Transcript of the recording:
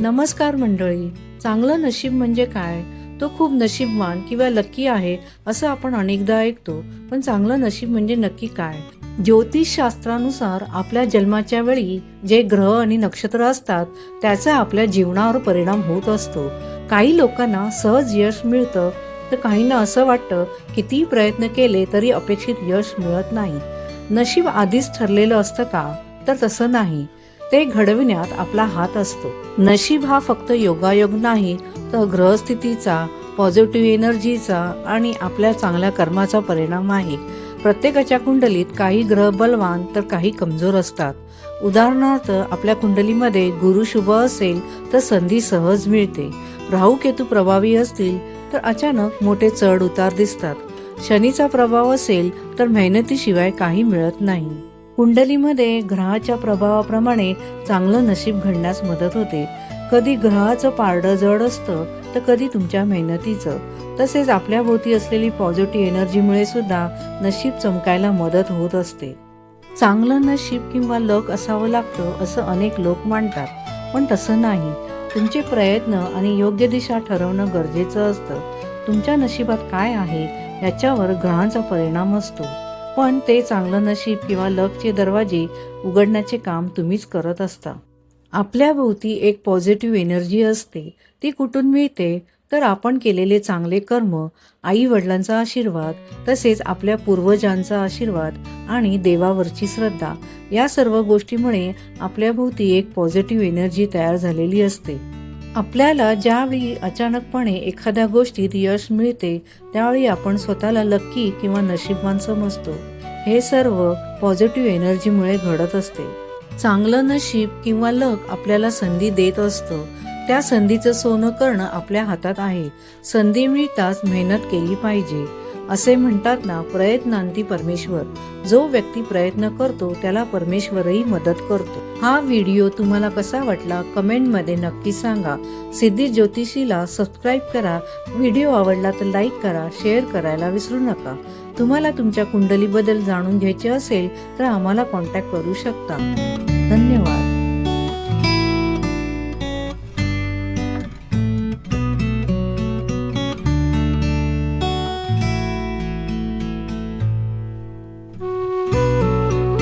नमस्कार मंडळी. चांगलं नशीब म्हणजे काय? तो खूप नशीबवान किंवा लकी आहे असं आपण अनेकदा ऐकतो पण चांगलं नशीब म्हणजे नक्की काय? ज्योतिषशास्त्रानुसार आपल्या जन्माच्या वेळी जे ग्रह आणि नक्षत्र असतात त्याचा आपल्या जीवनावर परिणाम होत असतो. काही लोकांना सहज यश मिळतं तर काहींना असं वाटतं कितीही प्रयत्न केले तरी अपेक्षित यश मिळत नाही. नशीब आधीच ठरलेलं असतं का? तर तसं नाही. ते घडविण्यात आपला हात असतो. नशीब हा फक्त योगायोग नाही तर ग्रहस्थितीचा पॉझिटिव्ह एनर्जीचा आणि आपल्या चांगल्या कर्माचा परिणाम आहे. प्रत्येकाच्या कुंडलीत काही ग्रह बलवान तर काही कमजोर असतात. उदाहरणार्थ आपल्या कुंडलीमध्ये गुरु शुभ असेल तर संधी सहज मिळते. राहू केतू प्रभावी असतील तर अचानक मोठे चढ उतार दिसतात. शनीचा प्रभाव असेल तर मेहनतीशिवाय काही मिळत नाही. कुंडलीमध्ये ग्रहाच्या प्रभावाप्रमाणे चांगलं नशीब घडण्यास मदत होते. कधी ग्रहाचं पारडं जड असतं तर कधी तुमच्या मेहनतीचं. तसेच आपल्या भोवती असलेली पॉझिटिव्ह एनर्जीमुळे सुद्धा नशीब चमकायला मदत होत असते. चांगलं नशीब किंवा लक असावं लागतं असं अनेक लोक मानतात. पण तसं नाही. तुमचे प्रयत्न आणि योग्य दिशा ठरवणं गरजेचं असतं. तुमच्या नशिबात काय आहे याच्यावर ग्रहांचा परिणाम असतो. पण ते चांगलं नशीब किंवा लकचे दरवाजे उघडण्याचे काम तुम्हीच करत असता. आपल्या भोवती एक पॉझिटिव्ह एनर्जी असते ती कुठून मिळते? तर आपण केलेले चांगले कर्म आई वडिलांचा आशीर्वाद तसेच आपल्या पूर्वजांचा आशीर्वाद आणि देवावरची श्रद्धा या सर्व गोष्टीमुळे आपल्या भोवती एक पॉझिटिव्ह एनर्जी तयार झालेली असते. आपल्याला ज्यावेळी अचानकपणे एखाद्या गोष्टीत यश मिळते त्यावेळी आपण स्वतःला लक्की किंवा नशीबवान समजतो. हे सर्व पॉझिटिव्ह एनर्जीमुळे घडत असते. चांगलं नशीब किंवा लक आपल्याला संधी देत असतं. त्या संधीचं सोनं करणं आपल्या हातात आहे. संधी मिळताच मेहनत केली पाहिजे. असे म्हणतात ना प्रयत्नांती परमेश्वर. जो व्यक्ती प्रयत्न करतो त्याला परमेश्वरही मदत करतो. हा व्हिडिओ तुम्हाला कसा वाटला कमेंटमध्ये नक्की सांगा. सिद्धी ज्योतिषीला सबस्क्राईब करा. व्हिडिओ आवडला तर लाईक करा शेअर करायला विसरू नका. तुम्हाला तुमच्या कुंडलीबद्दल जाणून घ्यायचे असेल तर आम्हाला कॉन्टॅक्ट करू शकता. धन्यवाद.